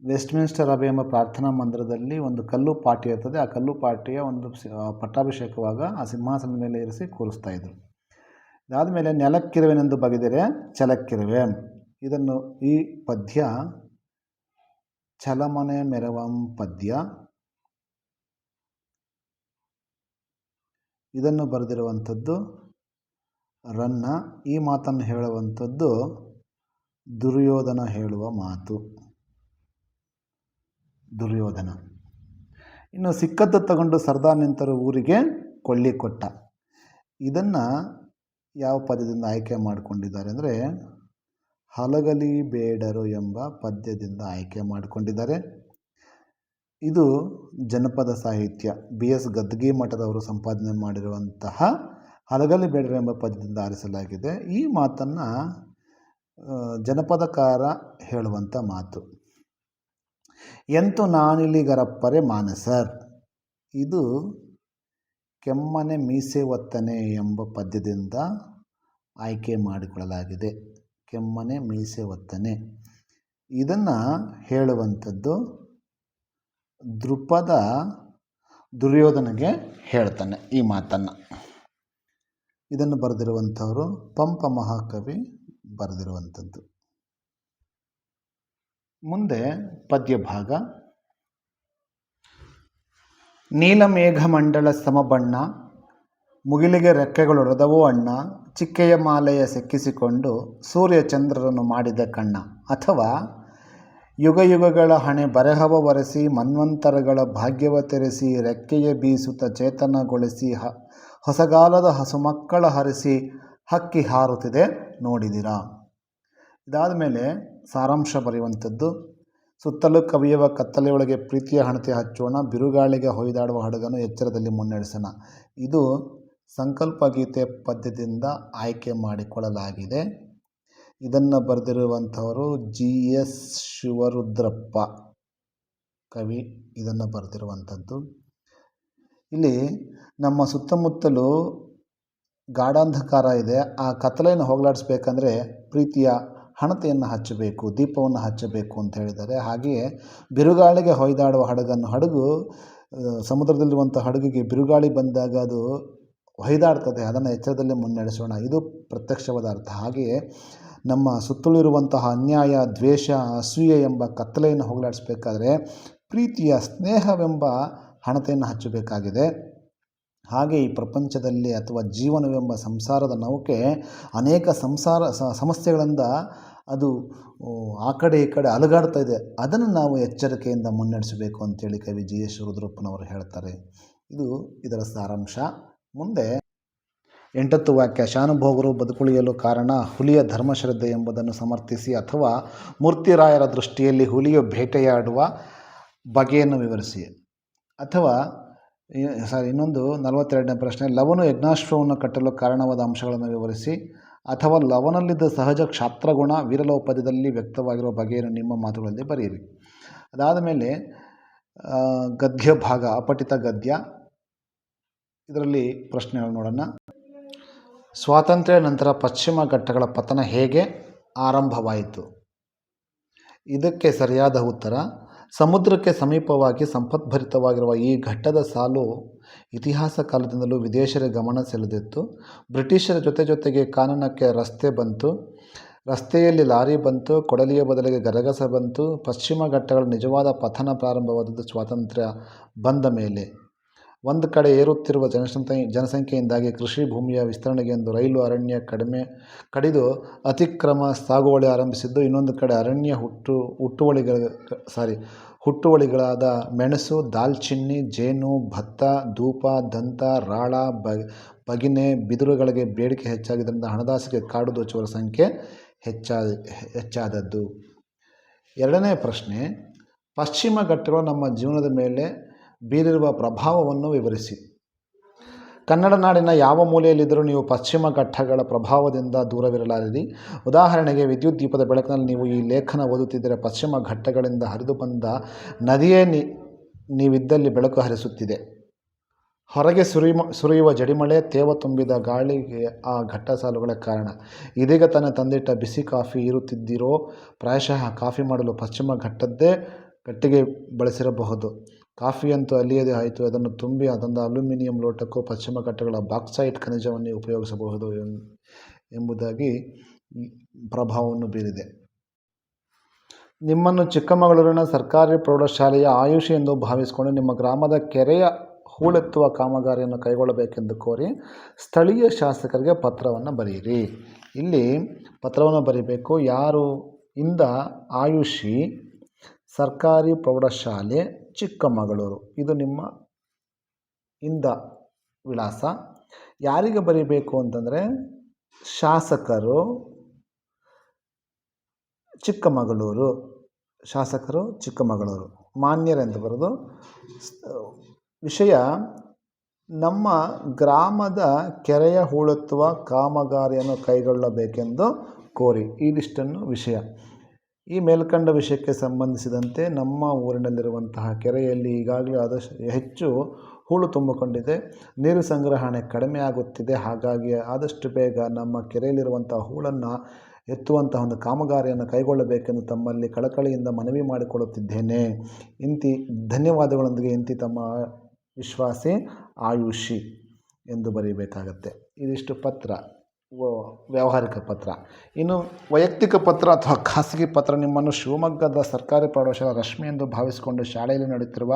ವೆಸ್ಟ್ಮಿನ್ಸ್ಟರ್ ಅಬೆ ಎಂಬ ಪ್ರಾರ್ಥನಾ ಮಂದಿರದಲ್ಲಿ ಒಂದು ಕಲ್ಲು ಪಾಟಿ ಇರ್ತದೆ. ಆ ಕಲ್ಲು ಪಾಟಿಯ ಒಂದು ಪಟ್ಟಾಭಿಷೇಕವಾಗ ಆ ಸಿಂಹಾಸನದ ಮೇಲೆ ಇರಿಸಿ ಕೂರಿಸ್ತಾ ಇದ್ರು. ಇದಾದಮೇಲೆ ನೆಲಕ್ಕಿರುವೆನೆಂದು ಬಗೆದರೆ ಚಲಕ್ಕಿರುವೆ ಇದನ್ನು ಈ ಪದ್ಯ ಚಲಮನೆ ಮೆರವಂ ಪದ್ಯ. ಇದನ್ನು ಬರೆದಿರುವಂಥದ್ದು ರನ್ನ ಈ ಮಾತನ್ನು ಹೇಳುವಂಥದ್ದು ದುರ್ಯೋಧನ ಹೇಳುವ ಮಾತು. ದುರ್ಯೋಧನ. ಇನ್ನು ಸಿಕ್ಕದ್ದು ತಗೊಂಡು ಸರ್ದಾರ್ ನಿಂತರ ಊರಿಗೆ ಕೊಳ್ಳಿ ಕೊಟ್ಟ. ಇದನ್ನು ಯಾವ ಪದ್ಯದಿಂದ ಆಯ್ಕೆ ಮಾಡಿಕೊಂಡಿದ್ದಾರೆ ಅಂದರೆ ಹಲಗಲಿ ಬೇಡರು ಎಂಬ ಪದ್ಯದಿಂದ ಆಯ್ಕೆ ಮಾಡಿಕೊಂಡಿದ್ದಾರೆ. ಇದು ಜನಪದ ಸಾಹಿತ್ಯ. ಬಿ ಎಸ್ ಗದ್ಗಿ ಮಠದವರು ಸಂಪಾದನೆ ಮಾಡಿರುವಂತಹ ಹಲಗಲಿ ಬೇಡರ ಎಂಬ ಪದ್ಯದಿಂದ ಆರಿಸಲಾಗಿದೆ. ಈ ಮಾತನ್ನು ಜನಪದಕಾರ ಹೇಳುವಂಥ ಮಾತು. ಎಂತು ನಾನಿಲಿಗರಪ್ಪರೆ ಮಾನಸರ್? ಇದು ಕೆಮ್ಮನೆ ಮೀಸೆ ಒತ್ತನೆ ಎಂಬ ಪದ್ಯದಿಂದ ಆಯ್ಕೆ ಮಾಡಿಕೊಳ್ಳಲಾಗಿದೆ. ಕೆಮ್ಮನೆ ಮೀಸೆ ಒತ್ತನೆ. ಇದನ್ನು ಹೇಳುವಂಥದ್ದು ದೃಪದ ದುರ್ಯೋಧನಿಗೆ ಹೇಳ್ತಾನೆ ಈ ಮಾತನ್ನು. ಇದನ್ನು ಬರೆದಿರುವಂಥವರು ಪಂಪ ಮಹಾಕವಿ ಬರೆದಿರುವಂಥದ್ದು. ಮುಂದೆ ಪದ್ಯಭಾಗ. ನೀಲಮೇಘಮಂಡಲ ಸಮಬಣ್ಣ, ಮುಗಿಲಿಗೆ ರೆಕ್ಕೆಗಳೊಡೆದವೋ ಅಣ್ಣ, ಚಿಕ್ಕೆಯ ಮಾಲೆಯ ಸೆಕ್ಕಿಸಿಕೊಂಡು ಸೂರ್ಯಚಂದ್ರರನ್ನು ಮಾಡಿದ ಕಣ್ಣ. ಅಥವಾ ಯುಗ ಯುಗಗಳ ಹಣೆ ಬರೆಹವ ಒರೆಸಿ ಮನ್ವಂತರಗಳ ಭಾಗ್ಯವ ತೆರೆಸಿ ರೆಕ್ಕೆಯ ಬೀಸುತ್ತ ಚೇತನಗೊಳಿಸಿ ಹ ಹೊಸಗಾಲದ ಹಸುಮಕ್ಕಳ ಹರಿಸಿ ಹಕ್ಕಿ ಹಾರುತ್ತಿದೆ, ನೋಡಿದಿರಾ? ಇದಾದ ಮೇಲೆ ಸಾರಾಂಶ ಬರೆಯುವಂಥದ್ದು, ಸುತ್ತಲೂ ಕವಿಯುವ ಕತ್ತಲೆಯೊಳಗೆ ಪ್ರೀತಿಯ ಹಣತೆ ಹಚ್ಚೋಣ, ಬಿರುಗಾಳಿಗೆ ಹೊಯ್ದಾಡುವ ಹಡಗನ್ನು ಎಚ್ಚರದಲ್ಲಿ ಮುನ್ನಡೆಸೋಣ. ಇದು ಸಂಕಲ್ಪ ಗೀತೆ ಪದ್ಯದಿಂದ ಆಯ್ಕೆ ಮಾಡಿಕೊಳ್ಳಲಾಗಿದೆ. ಇದನ್ನು ಬರೆದಿರುವಂಥವರು ಜಿ. ಎಸ್. ಶಿವರುದ್ರಪ್ಪ ಕವಿ ಇದನ್ನು ಬರೆದಿರುವಂಥದ್ದು. ಇಲ್ಲಿ ನಮ್ಮ ಸುತ್ತಮುತ್ತಲೂ ಗಾಢಾಂಧಕಾರ ಇದೆ. ಆ ಕತ್ತಲೆಯನ್ನು ಹೋಗಲಾಡಿಸ್ಬೇಕಂದ್ರೆ ಪ್ರೀತಿಯ ಹಣತೆಯನ್ನು ಹಚ್ಚಬೇಕು, ದೀಪವನ್ನು ಹಚ್ಚಬೇಕು ಅಂತ ಹೇಳಿದ್ದಾರೆ. ಹಾಗೆಯೇ ಬಿರುಗಾಳಿಗೆ ಹೊಯ್ದಾಡುವ ಹಡಗನ್ನು ಹಡಗು ಸಮುದ್ರದಲ್ಲಿರುವಂಥ ಹಡಗಿಗೆ ಬಿರುಗಾಳಿ ಬಂದಾಗ ಅದು ಹೊಯ್ದಾಡ್ತದೆ. ಅದನ್ನು ಎಚ್ಚರದಲ್ಲಿ ಮುನ್ನಡೆಸೋಣ. ಇದು ಪ್ರತ್ಯಕ್ಷವಾದ ಅರ್ಥ. ಹಾಗೆಯೇ ನಮ್ಮ ಸುತ್ತಲಿರುವಂತಹ ಅನ್ಯಾಯ, ದ್ವೇಷ, ಅಸೂಯೆ ಎಂಬ ಕತ್ತಲೆಯನ್ನು ಹೋಗಲಾಡಿಸ್ಬೇಕಾದ್ರೆ ಪ್ರೀತಿಯ ಸ್ನೇಹವೆಂಬ ಹಣತೆಯನ್ನು ಹಚ್ಚಬೇಕಾಗಿದೆ. ಹಾಗೆ ಈ ಪ್ರಪಂಚದಲ್ಲಿ ಅಥವಾ ಜೀವನವೆಂಬ ಸಂಸಾರದ ನೌಕೆ ಅನೇಕ ಸಂಸಾರ ಸಮಸ್ಯೆಗಳಿಂದ ಅದು ಆ ಕಡೆ ಈ ಕಡೆ ಅಲುಗಾಡ್ತಾ ಇದೆ. ಅದನ್ನು ನಾವು ಎಚ್ಚರಿಕೆಯಿಂದ ಮುನ್ನಡೆಸಬೇಕು ಅಂತೇಳಿ ಕವಿ ಜಿ ಎಸ್ ರುದ್ರಪ್ಪನವರು ಹೇಳ್ತಾರೆ. ಇದು ಇದರ ಸಾರಾಂಶ. ಮುಂದೆ, ಎಂಟತ್ತು ವಾಕ್ಯ, ಶಾನುಭೋಗರು ಬದುಕುಳಿಯಲು ಕಾರಣ ಹುಲಿಯ ಧರ್ಮಶ್ರದ್ಧೆ ಎಂಬುದನ್ನು ಸಮರ್ಥಿಸಿ ಅಥವಾ ಮೂರ್ತಿರಾಯರ ದೃಷ್ಟಿಯಲ್ಲಿ ಹುಲಿಯು ಬೇಟೆಯಾಡುವ ಬಗೆಯನ್ನು ವಿವರಿಸಿ. ಅಥವಾ ಸಾರಿ, ಇನ್ನೊಂದು ನಲವತ್ತೆರಡನೇ ಪ್ರಶ್ನೆ. ಲವನು ಯಜ್ಞಾಶ್ವವನ್ನು ಕಟ್ಟಲು ಕಾರಣವಾದ ಅಂಶಗಳನ್ನು ವಿವರಿಸಿ. ಅಥವಾ ಲವನಲ್ಲಿದ್ದ ಸಹಜ ಕ್ಷಾತ್ರಗುಣ ವೀರಲೋಪದ್ಯದಲ್ಲಿ ವ್ಯಕ್ತವಾಗಿರುವ ಬಗೆಯನ್ನು ನಿಮ್ಮ ಮಾತುಗಳಲ್ಲಿ ಬರೆಯಿರಿ. ಅದಾದ ಮೇಲೆ ಗದ್ಯ ಭಾಗ, ಅಪಠಿತ ಗದ್ಯ. ಇದರಲ್ಲಿ ಪ್ರಶ್ನೆಗಳು ನೋಡೋಣ. ಸ್ವಾತಂತ್ರ್ಯ ನಂತರ ಪಶ್ಚಿಮ ಘಟ್ಟಗಳ ಪತನ ಹೇಗೆ ಆರಂಭವಾಯಿತು? ಇದಕ್ಕೆ ಸರಿಯಾದ ಉತ್ತರ ಸಮುದ್ರಕ್ಕೆ ಸಮೀಪವಾಗಿ ಸಂಪದ್ಭರಿತವಾಗಿರುವ ಈ ಘಟ್ಟದ ಸಾಲು ಇತಿಹಾಸ ಕಾಲದಿಂದಲೂ ವಿದೇಶರ ಗಮನ ಸೆಳೆದಿತ್ತು. ಬ್ರಿಟಿಷರ ಜೊತೆ ಜೊತೆಗೆ ಕಾನನಕ್ಕೆ ರಸ್ತೆ ಬಂತು. ರಸ್ತೆಯಲ್ಲಿ ಲಾರಿ ಬಂತು, ಕೊಡಲಿಯ ಬದಲಿಗೆ ಗರಗಸ ಬಂತು. ಪಶ್ಚಿಮ ಘಟ್ಟಗಳ ನಿಜವಾದ ಪತನ ಪ್ರಾರಂಭವಾದದ್ದು ಸ್ವಾತಂತ್ರ್ಯ ಬಂದ ಮೇಲೆ. ಒಂದು ಕಡೆ ಏರುತ್ತಿರುವ ಜನಸಂಖ್ಯೆ ಜನಸಂಖ್ಯೆಯಿಂದಾಗಿ ಕೃಷಿ ಭೂಮಿಯ ವಿಸ್ತರಣೆಗೆಂದು ರೈಲು ಅರಣ್ಯ ಕಡಿಮೆ, ಕಡಿದು ಅತಿಕ್ರಮ ಸಾಗುವಳಿ ಆರಂಭಿಸಿದ್ದು, ಇನ್ನೊಂದು ಕಡೆ ಅರಣ್ಯ ಹುಟ್ಟು, ಹುಟ್ಟುವಳಿಗಳ, ಸಾರಿ, ಹುಟ್ಟುವಳಿಗಳಾದ ಮೆಣಸು, ದಾಲ್ಚಿನ್ನಿ, ಜೇನು, ಭತ್ತ, ಧೂಪ, ದಂತ, ರಾಳ ಬಗಿನೆ ಬಿದಿರುಗಳಿಗೆ ಬೇಡಿಕೆ ಹೆಚ್ಚಾಗಿದ್ದರಿಂದ ಹಣದಾಸಿಗೆ ಕಾಡು ದೋಚುವರ ಸಂಖ್ಯೆ ಹೆಚ್ಚಾದ ಹೆಚ್ಚಾದದ್ದು. ಎರಡನೇ ಪ್ರಶ್ನೆ, ಪಶ್ಚಿಮ ಘಟ್ಟಗಳು ನಮ್ಮ ಜೀವನದ ಮೇಲೆ ಬೀರಿರುವ ಪ್ರಭಾವವನ್ನು ವಿವರಿಸಿ. ಕನ್ನಡ ನಾಡಿನ ಯಾವ ಮೂಲೆಯಲ್ಲಿದ್ದರೂ ನೀವು ಪಶ್ಚಿಮ ಘಟ್ಟಗಳ ಪ್ರಭಾವದಿಂದ ದೂರವಿರಲಾರಿರಿ. ಉದಾಹರಣೆಗೆ ವಿದ್ಯುತ್ ದೀಪದ ಬೆಳಕಿನಲ್ಲಿ ನೀವು ಈ ಲೇಖನ ಓದುತ್ತಿದ್ದರೆ ಪಶ್ಚಿಮ ಘಟ್ಟಗಳಿಂದ ಹರಿದು ಬಂದ ನದಿಯೇ ನಿ, ನೀವಿದ್ದಲ್ಲಿ ಬೆಳಕು ಹರಿಸುತ್ತಿದೆ. ಹೊರಗೆ ಸುರಿಯ ಸುರಿಯುವ ಜಡಿಮಳೆ, ತೇವ ತುಂಬಿದ ಗಾಳಿಗೆ ಆ ಘಟ್ಟ ಸಾಲುಗಳ ಕಾರಣ. ಇದೀಗ ತನ್ನ ತಂದಿಟ್ಟ ಬಿಸಿ ಕಾಫಿ ಇರುತ್ತಿದ್ದಿರೋ, ಪ್ರಾಯಶಃ ಕಾಫಿ ಮಾಡಲು ಪಶ್ಚಿಮ ಘಟ್ಟದ್ದೇ ಕಟ್ಟಿಗೆ ಬಳಸಿರಬಹುದು. ಕಾಫಿಯಂತೂ ಅಲ್ಲಿಯದೇ ಆಯಿತು. ಅದನ್ನು ತುಂಬಿ ಅದೊಂದು ಅಲ್ಯೂಮಿನಿಯಂ ಲೋಟಕ್ಕೂ ಪಶ್ಚಿಮ ಘಟ್ಟಗಳ ಬಾಕ್ಸೈಟ್ ಖನಿಜವನ್ನೇ ಉಪಯೋಗಿಸಬಹುದು ಎಂಬುದಾಗಿ ಪ್ರಭಾವವನ್ನು ಬೀರಿದೆ. ನಿಮ್ಮನ್ನು ಚಿಕ್ಕಮಗಳೂರಿನ ಸರ್ಕಾರಿ ಪ್ರೌಢಶಾಲೆಯ ಆಯುಷಿ ಎಂದು ಭಾವಿಸಿಕೊಂಡು ನಿಮ್ಮ ಗ್ರಾಮದ ಕೆರೆಯ ಹೂಳೆತ್ತುವ ಕಾಮಗಾರಿಯನ್ನು ಕೈಗೊಳ್ಳಬೇಕೆಂದು ಕೋರಿ ಸ್ಥಳೀಯ ಶಾಸಕರಿಗೆ ಪತ್ರವನ್ನು ಬರೆಯಿರಿ. ಇಲ್ಲಿ ಪತ್ರವನ್ನು ಬರೀಬೇಕು. ಯಾರು ಇಂದ ಆಯುಷಿ ಸರ್ಕಾರಿ ಪ್ರೌಢಶಾಲೆ ಚಿಕ್ಕಮಗಳೂರು ಇದು ನಿಮ್ಮ ಇಂದ ವಿಳಾಸ. ಯಾರಿಗೆ ಬರೀಬೇಕು ಅಂತಂದರೆ ಶಾಸಕರು ಚಿಕ್ಕಮಗಳೂರು ಶಾಸಕರು ಚಿಕ್ಕಮಗಳೂರು ಮಾನ್ಯರೆಂದು ಬರೆದು ವಿಷಯ, ನಮ್ಮ ಗ್ರಾಮದ ಕೆರೆಯ ಹೂಳೆತ್ತುವ ಕಾಮಗಾರಿಯನ್ನು ಕೈಗೊಳ್ಳಬೇಕೆಂದು ಕೋರಿ. ಈ ಲಿಸ್ಟನ್ನು ವಿಷಯ. ಈ ಮೇಲ್ಕಂಡ ವಿಷಯಕ್ಕೆ ಸಂಬಂಧಿಸಿದಂತೆ ನಮ್ಮ ಊರಿನಲ್ಲಿರುವಂತಹ ಕೆರೆಯಲ್ಲಿ ಈಗಾಗಲೇ ಆದಷ್ಟು ಹೆಚ್ಚು ಹೂಳು ತುಂಬಿಕೊಂಡಿದೆ. ನೀರು ಸಂಗ್ರಹಣೆ ಕಡಿಮೆ ಆಗುತ್ತಿದೆ. ಹಾಗಾಗಿ ಆದಷ್ಟು ಬೇಗ ನಮ್ಮ ಕೆರೆಯಲ್ಲಿರುವಂಥ ಹೂಳನ್ನು ಎತ್ತುವಂತಹ ಒಂದು ಕಾಮಗಾರಿಯನ್ನು ಕೈಗೊಳ್ಳಬೇಕೆಂದು ತಮ್ಮಲ್ಲಿ ಕಳಕಳಿಯಿಂದ ಮನವಿ ಮಾಡಿಕೊಳ್ಳುತ್ತಿದ್ದೇನೆ. ಇಂತಿ ಧನ್ಯವಾದಗಳೊಂದಿಗೆ ಇಂತಿ ತಮ್ಮ ವಿಶ್ವಾಸಿ ಆಯುಷಿ ಎಂದು ಬರೀಬೇಕಾಗತ್ತೆ ಇದಿಷ್ಟು ಪತ್ರ. ವ್ಯಾವಹಾರಿಕ ಪತ್ರ. ಇನ್ನು ವೈಯಕ್ತಿಕ ಪತ್ರ ಅಥವಾ ಖಾಸಗಿ ಪತ್ರ ನಿಮ್ಮನ್ನು ಶಿವಮೊಗ್ಗದ ಸರ್ಕಾರಿ ಪ್ರೌಢಶಾಲಾ ರಶ್ಮಿ ಎಂದು ಭಾವಿಸಿಕೊಂಡು ಶಾಲೆಯಲ್ಲಿ ನಡೆಯುತ್ತಿರುವ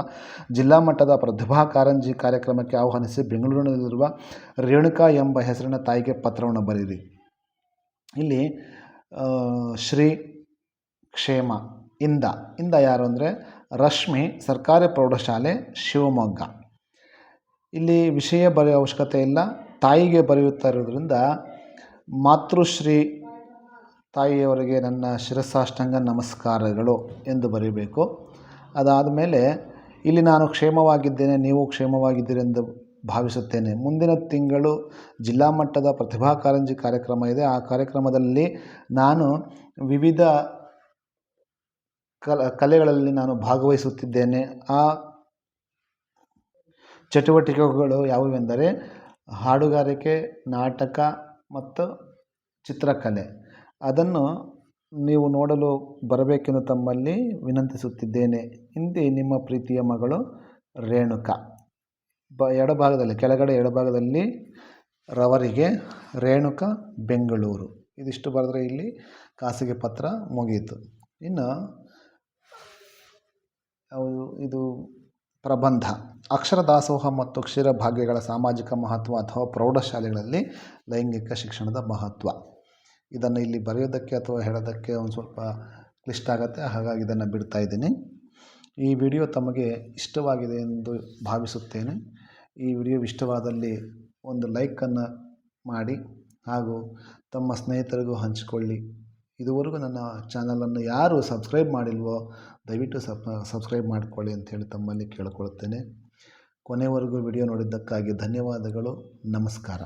ಜಿಲ್ಲಾ ಮಟ್ಟದ ಪ್ರತಿಭಾ ಕಾರಂಜಿ ಕಾರ್ಯಕ್ರಮಕ್ಕೆ ಆಹ್ವಾನಿಸಿ ಬೆಂಗಳೂರಿನಲ್ಲಿರುವ ರೇಣುಕಾ ಎಂಬ ಹೆಸರಿನ ತಾಯಿಗೆ ಪತ್ರವನ್ನು ಬರೆಯಿರಿ. ಇಲ್ಲಿ ಶ್ರೀ ಕ್ಷೇಮ, ಇಂದ. ಇಂದ ಯಾರು ಅಂದರೆ ರಶ್ಮಿ ಸರ್ಕಾರಿ ಪ್ರೌಢಶಾಲೆ ಶಿವಮೊಗ್ಗ. ಇಲ್ಲಿ ವಿಷಯ ಬರೆಯೋ ಅವಶ್ಯಕತೆ ಇಲ್ಲ. ತಾಯಿಗೆ ಬರೆಯುತ್ತಾ ಇರೋದ್ರಿಂದ ಮಾತೃಶ್ರೀ ತಾಯಿಯವರಿಗೆ ನನ್ನ ಶಿರಸಾಷ್ಟಾಂಗ ನಮಸ್ಕಾರಗಳು ಎಂದು ಬರೀಬೇಕು. ಅದಾದ ಮೇಲೆ ಇಲ್ಲಿ ನಾನು ಕ್ಷೇಮವಾಗಿದ್ದೇನೆ, ನೀವು ಕ್ಷೇಮವಾಗಿದ್ದೀರೆಂದು ಭಾವಿಸುತ್ತೇನೆ. ಮುಂದಿನ ತಿಂಗಳು ಜಿಲ್ಲಾ ಮಟ್ಟದ ಪ್ರತಿಭಾ ಕಾರಂಜಿ ಕಾರ್ಯಕ್ರಮ ಇದೆ. ಆ ಕಾರ್ಯಕ್ರಮದಲ್ಲಿ ನಾನು ವಿವಿಧ ಕಲ, ಕಲೆಗಳಲ್ಲಿ ನಾನು ಭಾಗವಹಿಸುತ್ತಿದ್ದೇನೆ. ಆ ಚಟುವಟಿಕೆಗಳು ಯಾವುವೆಂದರೆ ಹಾಡುಗಾರಿಕೆ, ನಾಟಕ ಮತ್ತು ಚಿತ್ರಕಲೆ. ಅದನ್ನು ನೀವು ನೋಡಲು ಬರಬೇಕೆಂದು ತಮ್ಮಲ್ಲಿ ವಿನಂತಿಸುತ್ತಿದ್ದೇನೆ. ಹಿಂದೆ ನಿಮ್ಮ ಪ್ರೀತಿಯ ಮಗಳು ರೇಣುಕಾ. ಬ, ಎಡಭಾಗದಲ್ಲಿ, ಕೆಳಗಡೆ ಎಡಭಾಗದಲ್ಲಿ ರವರಿಗೆ ರೇಣುಕ ಬೆಂಗಳೂರು. ಇದಿಷ್ಟು ಬರೆದ್ರೆ ಇಲ್ಲಿ ಖಾಸಗಿ ಪತ್ರ ಮುಗಿಯಿತು ಇನ್ನು ಇದು ಪ್ರಬಂಧ. ಅಕ್ಷರ ದಾಸೋಹ ಮತ್ತು ಕ್ಷೀರಭಾಗ್ಯಗಳ ಸಾಮಾಜಿಕ ಮಹತ್ವ ಅಥವಾ ಪ್ರೌಢಶಾಲೆಗಳಲ್ಲಿ ಲೈಂಗಿಕ ಶಿಕ್ಷಣದ ಮಹತ್ವ. ಇದನ್ನು ಇಲ್ಲಿ ಬರೆಯೋದಕ್ಕೆ ಅಥವಾ ಹೇಳೋದಕ್ಕೆ ಒಂದು ಸ್ವಲ್ಪ ಕ್ಲಿಷ್ಟ ಆಗುತ್ತೆ, ಹಾಗಾಗಿ ಇದನ್ನು ಬಿಡ್ತಾ ಇದ್ದೀನಿ. ಈ ವಿಡಿಯೋ ತಮಗೆ ಇಷ್ಟವಾಗಿದೆ ಎಂದು ಭಾವಿಸುತ್ತೇನೆ. ಈ ವಿಡಿಯೋ ಇಷ್ಟವಾದಲ್ಲಿ ಒಂದು ಲೈಕನ್ನು ಮಾಡಿ ಹಾಗೂ ತಮ್ಮ ಸ್ನೇಹಿತರಿಗೂ ಹಂಚಿಕೊಳ್ಳಿ. ಇದುವರೆಗೂ ನನ್ನ ಚಾನಲನ್ನು ಯಾರು ಸಬ್ಸ್ಕ್ರೈಬ್ ಮಾಡಿಲ್ವೋ ದಯವಿಟ್ಟು ಸಬ್ ಸಬ್ಸ್ಕ್ರೈಬ್ ಮಾಡಿಕೊಳ್ಳಿ ಅಂತೇಳಿ ತಮ್ಮಲ್ಲಿ ಕೇಳಿಕೊಳ್ಳುತ್ತೇನೆ ಕೊನೆವರೆಗೂ ವಿಡಿಯೋ ನೋಡಿದ್ದಕ್ಕಾಗಿ ಧನ್ಯವಾದಗಳು. ನಮಸ್ಕಾರ.